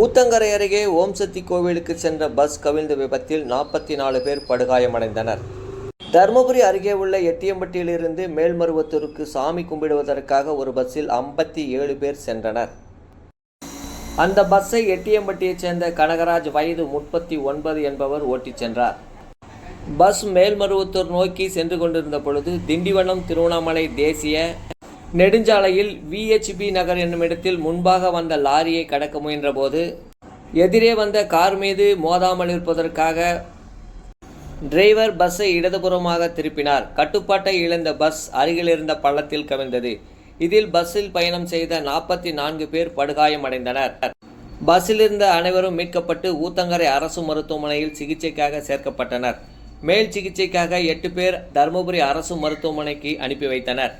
ஊத்தங்கரை அருகே ஓம் சக்தி கோவிலுக்கு சென்ற பஸ் கவிழ்ந்த விபத்தில் நாற்பத்தி நாலு பேர் படுகாயமடைந்தனர். தருமபுரி அருகே உள்ள எட்டியம்பட்டியிலிருந்து மேல்மருவத்தூருக்கு சாமி கும்பிடுவதற்காக ஒரு பஸ்ஸில் ஐம்பத்தி ஏழு பேர் சென்றனர். அந்த பஸ்ஸை எட்டியம்பட்டியைச் சேர்ந்த கனகராஜ் வயது முப்பத்தி ஒன்பது என்பவர் ஓட்டிச் சென்றார். பஸ் மேல்மருவத்தூர் நோக்கி சென்று கொண்டிருந்த பொழுது திண்டிவனம் திருவண்ணாமலை தேசிய நெடுஞ்சாலையில் விஹெச்பி நகர் என்னும் இடத்தில் முன்பாக வந்த லாரியை கடக்க முயன்றபோது எதிரே வந்த கார் மீது மோதாமல் இருப்பதற்காக டிரைவர் பஸ்ஸை இடதுபுறமாக திருப்பினார். கட்டுப்பாட்டை இழந்த பஸ் அருகில் இருந்த பள்ளத்தில் கவிழ்ந்தது. இதில் பஸ்ஸில் பயணம் செய்த நாற்பத்தி நான்கு பேர் படுகாயமடைந்தனர் பஸ்ஸில் இருந்த அனைவரும் மீட்கப்பட்டு ஊத்தங்கரை அரசு மருத்துவமனையில் சிகிச்சைக்காக சேர்க்கப்பட்டனர். மேல் சிகிச்சைக்காக எட்டு பேர் தருமபுரி அரசு மருத்துவமனைக்கு அனுப்பி வைத்தனர்.